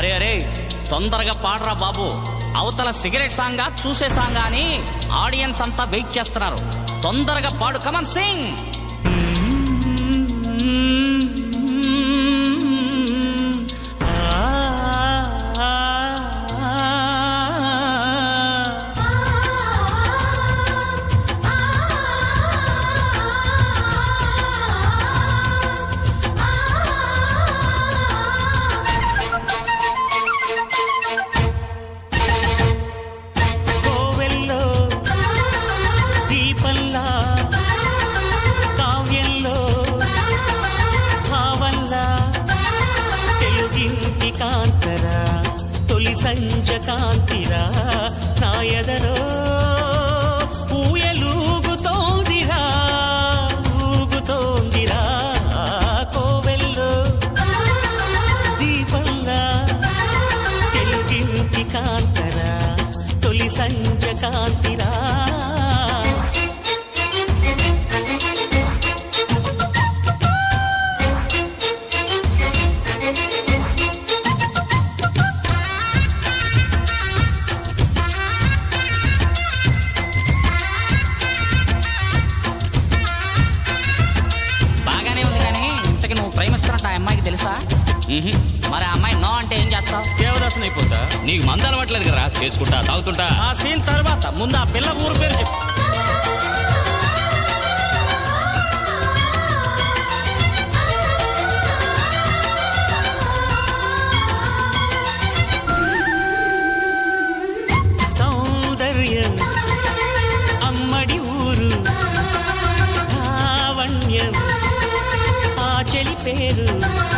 అరే అరే తొందరగా పాడరా బాబు. అవతల సిగరెట్ సాంగా చూసే సాంగా అని ఆడియన్స్ అంతా వెయిట్ చేస్తున్నారు. తొందరగా పాడు. కమన్ సింగ్ కాంతరా తొలి సంజ కాంతిరా నాయదరో ఊయలూగుతోందిరా ఊగుతోందిరా కోవెల్లో. దీపంలా తెలుగింటి కాంతరా తొలి సంజ కాంతిరా ఆ అమ్మాయికి తెలుసా. మరి ఆ అమ్మాయి నో అంటే ఏం చేస్తావు? దేవదాసుని అయిపోతా నీకు మంద అలవాట్లేదు కదా చేసుకుంటా తాగుతుంటా. ఆ సీన్ తర్వాత ముందు ఆ పిల్ల ఊరు పేరు చెప్పు. లావణ్యం ఆ చెలి పేరు